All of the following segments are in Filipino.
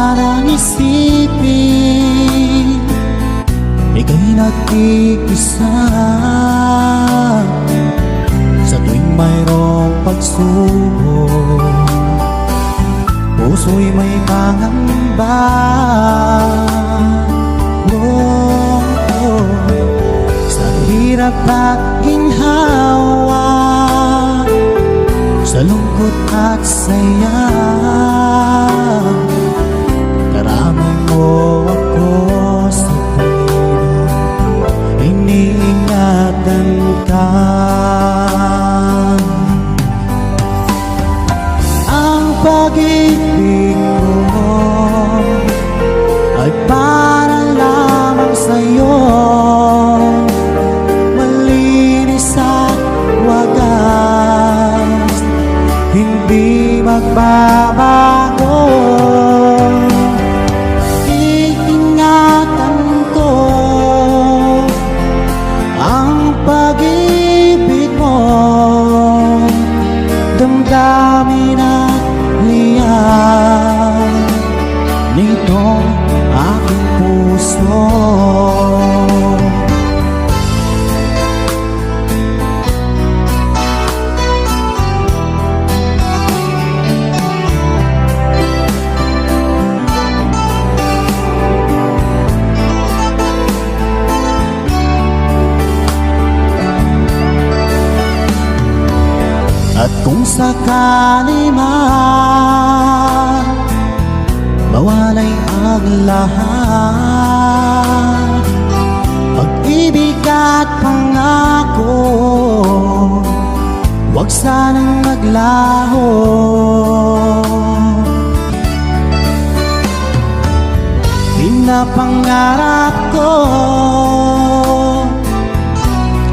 sanang isipin Ika'y nag-iisa Sa tuwing mayroong pagsubok Puso'y may pangamba oh, oh. Sa hirap ginhawa Sa lungkot at saya mo ako sa tuwing Iniingatan ka. Para lamang sa'yo. Malinis at wagas kung sakali man Mawalay ang lahat. Pag-ibig at pangako Huwag sanang maglaho. Pinapangarap ko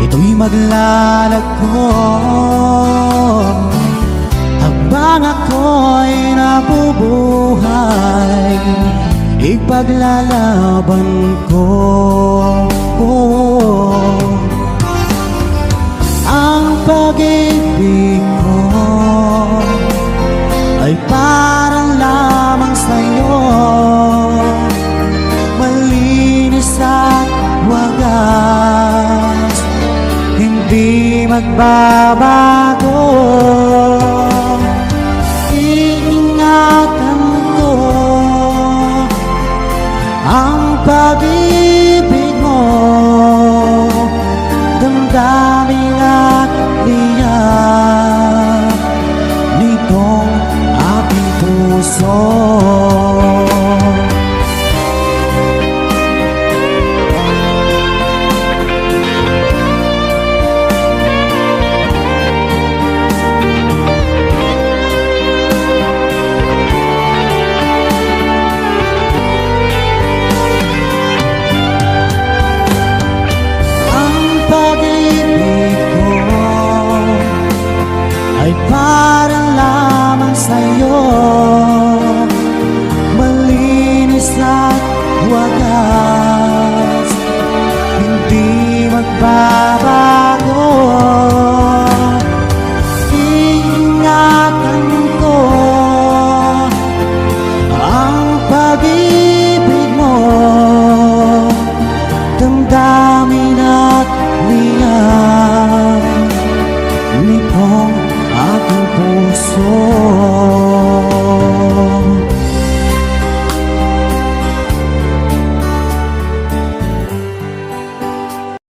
Ito'y maglalagko Habang ako'y nabubuhay Ipaglalaban ko. Ang pag-ibig Hindi magbabago Iingatan ko Ang pag-ibig mo. Damdamin at liyan Nitong aking puso ay parang lamang sa'yo. Malinis at wagas Hindi magbabago. Ingatan ko ang pag-ibig mo. Damdamin at liyan 哦。